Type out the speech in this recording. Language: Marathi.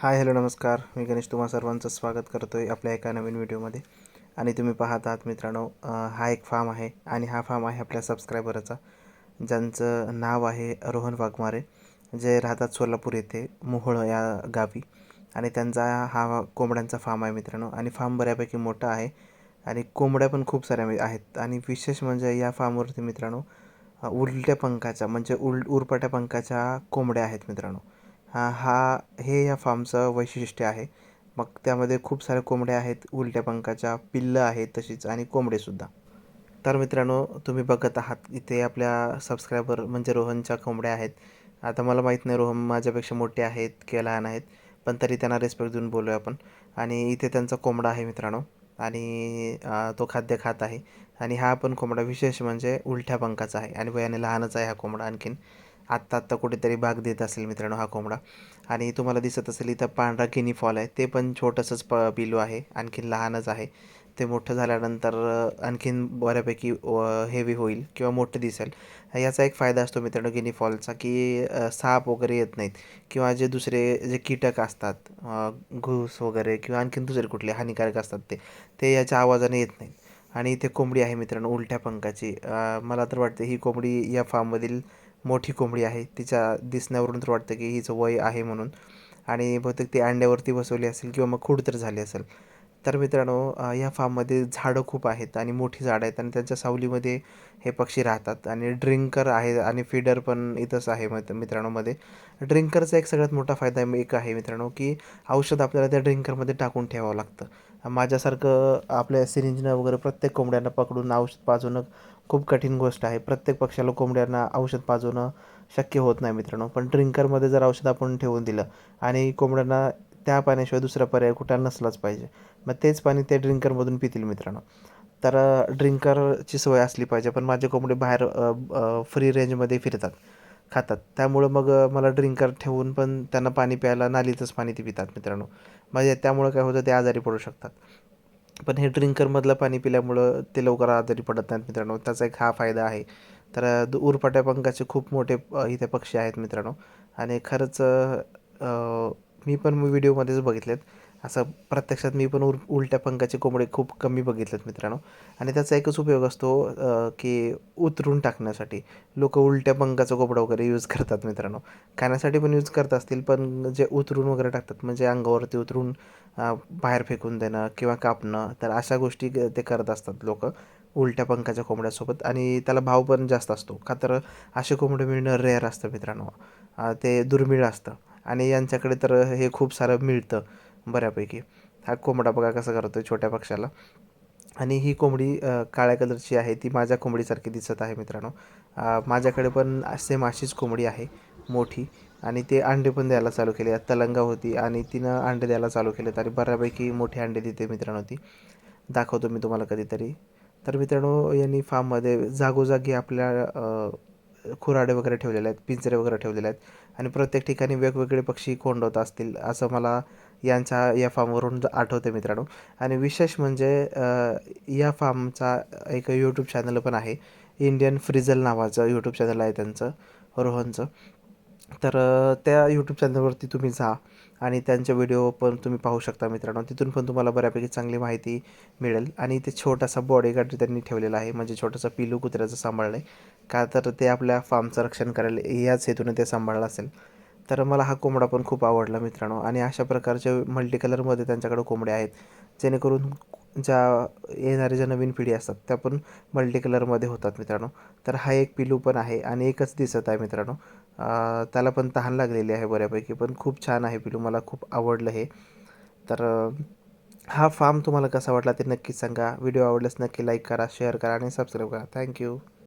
हाय हॅलो नमस्कार. मी गणेश तुम्हा सर्वांचं स्वागत करतो आहे आपल्या एका नवीन व्हिडिओमध्ये. आणि तुम्ही पाहत आहात मित्रांनो हा एक फार्म आहे आणि हा फार्म आहे आपल्या सबस्क्रायबरचा ज्यांचं नाव आहे रोहन वाघमारे जे राहतात सोलापूर येथे मोहोळ या गावी. आणि त्यांचा हा कोंबड्यांचा फार्म आहे मित्रांनो. आणि फार्म बऱ्यापैकी मोठा आहे आणि कोंबड्या पण खूप साऱ्या आहेत. आणि विशेष म्हणजे या फार्मवरती मित्रांनो उलट्या पंखाच्या म्हणजे उल उरपाट्या पंखाच्या कोंबड्या आहेत मित्रांनो. हा हा हे या फार्मचं वैशिष्ट्य आहे. मग त्यामध्ये खूप साऱ्या कोंबड्या आहेत उलट्या पंखाच्या पिल्लं आहेत तशीच आणि कोंबडेसुद्धा तर मित्रांनो तुम्ही बघत आहात इथे आपल्या सबस्क्रायबर म्हणजे रोहनच्या कोंबड्या आहेत. आता मला माहीत नाही रोहन माझ्यापेक्षा मोठे आहेत किंवा लहान आहेत पण तरी त्यांना रेस्पेक्ट देऊन बोलूया आपण. आणि इथे त्यांचा कोंबडा आहे मित्रांनो आणि तो खाद्य खात आहे. आणि हा पण कोंबडा विशेष म्हणजे उलट्या पंखाचा आहे आणि वयाने लहानच आहे हा कोंबडा आणखीन. आत्ता आत्ता कुठेतरी भाग देत असेल मित्रांनो हा कोंबडा. आणि तुम्हाला दिसत असेल इथं पांढरा गिनी फॉल आहे. ते पण छोटंसंच प पिलू आहे. आणखीन लहानच आहे. ते मोठं झाल्यानंतर आणखीन बऱ्यापैकी हेवी होईल किंवा मोठं दिसेल. याचा एक फायदा असतो मित्रांनो गिनी फॉलचा की साप वगैरे येत नाहीत किंवा जे दुसरे जे कीटक असतात घूस वगैरे किंवा आणखीन दुसरे कुठले हानिकारक असतात ते ते याच्या आवाजाने येत नाहीत. आणि इथे कोंबडी आहे मित्रांनो उलट्या पंखाची. मला तर वाटते ही कोंबडी या फार्ममधील मोठी कोंबडी आहे. तिच्या दिसण्यावरून तर वाटतं की हिचं वय आहे म्हणून. आणि बहुतेक ती अंड्यावरती बसवली असेल किंवा मग खूड तर झाली असेल. तर मित्रांनो या फार्ममध्ये झाडं खूप आहेत आणि मोठी झाडं आहेत आणि त्यांच्या सावलीमध्ये हे पक्षी राहतात. आणि ड्रिंकर आहे आणि फीडर पण इथंच आहे मित मित्रांनोमध्ये. ड्रिंकरचा एक सगळ्यात मोठा फायदा एक आहे मित्रांनो की औषध आपल्याला त्या ड्रिंकरमध्ये टाकून ठेवावं लागतं. माझ्यासारखं आपल्या सिरिंजनं वगैरे प्रत्येक कोंबड्यांना पकडून औषध पाजवणं खूप कठीण गोष्ट आहे. प्रत्येक पक्षाला कोंबड्यांना औषध पाजवणं शक्य होत नाही मित्रांनो. पण ड्रिंकरमध्ये जर औषध आपण ठेवून दिलं आणि कोंबड्यांना त्या पाण्याशिवाय दुसरा पर्याय कुठला नसलाच पाहिजे. मग तेच पाणी ते ड्रिंकरमधून पितील मित्रांनो. तर ड्रिंकरची सोय असली पाहिजे. पण माझे कोंबडे बाहेर फ्री रेंजमध्ये फिरतात खातात. त्यामुळं मग मला ड्रिंकर ठेवून पण त्यांना पाणी प्यायला नालीतच पाणी ते पितात मित्रांनो. म्हणजे त्यामुळं काय होतं ते आजारी पडू शकतात. पण हे ड्रिंकरमधलं पाणी पिल्यामुळं ते लवकर आजारी पडत नाहीत मित्रांनो. त्याचा एक हा फायदा आहे. तर उरपाट्या पंखाचे खूप मोठे इथे पक्षी आहेत मित्रांनो. आणि खरंच मी पण व्हिडिओमध्येच बघितलेत. असं प्रत्यक्षात मी पण उल उलट्या पंखाचे कोंबडे खूप कमी बघितलेत मित्रांनो. आणि त्याचा एकच उपयोग असतो की उतरून टाकण्यासाठी. लोक उलट्या पंखाचा कोंबडा वगैरे यूज करतात मित्रांनो. खाण्यासाठी पण यूज करत असतील पण जे उतरून वगैरे टाकतात म्हणजे अंगावरती उतरून बाहेर फेकून देणं किंवा कापणं तर अशा गोष्टी ते करत असतात लोक उलट्या पंखाच्या कोंबड्यासोबत. आणि त्याला भाव पण जास्त असतो का तर असे कोंबडे मिळणं रेअर असतं मित्रांनो. ते दुर्मिळ असतं. आणि यांच्याकडे तर हे खूप सारं मिळतं. बऱ्यापैकी. हा कोंबडा बघा कसा करतो छोट्या पक्षाला आणि ही कोंबडी काळ्या कलरची आहे. ती माझ्या कोंबडीसारखी दिसत आहे मित्रांनो. माझ्याकडे पण सेम अशीच कोंबडी आहे मोठी. आणि ते अंडे पण द्यायला चालू केले. तलंगा होती आणि तिनं अंडे द्यायला चालू केलेत. आणि बऱ्यापैकी मोठे अंडे देते मित्रांनो ती. दाखवतो मी तुम्हाला कधीतरी. तर मित्रांनो यांनी फार्ममध्ये जागोजागी आपल्या खुराडे वगैरे ठेवलेले आहेत पिंजरे वगैरे ठेवलेले आहेत. आणि प्रत्येक ठिकाणी वेगवेगळे पक्षी कोंडवत असतील असं मला यांच्या या फार्मवरून आठवते मित्रांनो. आणि विशेष म्हणजे या फार्मचा एक यूट्यूब चॅनल पण आहे. इंडियन फ्रिझल नावाचं यूट्यूब चॅनल आहे त्यांचं रोहनचं. तर त्या यूट्यूब चॅनलवरती तुम्ही जा आणि त्यांचे व्हिडिओ पण तुम्ही पाहू शकता मित्रांनो. तिथून पण तुम्हाला बऱ्यापैकी चांगली माहिती मिळेल. आणि ते छोटासा बॉडीगार्ड त्यांनी ठेवलेला आहे. म्हणजे छोटासा पिलू कुत्र्याचं सांभाळलं आहे का तर ते आपल्या फार्मचं रक्षण करायला याच हेतूने ते सांभाळलं असेल. तर मला हा कोंबडा पण खूप आवडला मित्रांनो. आणि अशा प्रकारचे मल्टी कलरमध्ये त्यांच्याकडे कोंबड्या आहेत जेणेकरून ज्या येणाऱ्या ज्या नवीन पिढी असतात त्या पण मल्टी कलरमध्ये होतात मित्रांनो. तर हा एक पिलू पण आहे आणि एकच दिसत आहे मित्रांनो. त्याला पण तहान लागलेली आहे बऱ्यापैकी पण खूप छान आहे पिलू मला खूप आवडलं हे. तर हा फार्म तुम्हाला कसा वाटला ते नक्कीच सांगा. व्हिडिओ आवडल्यास नक्की लाईक करा शेअर करा आणि सबस्क्राईब करा. थँक्यू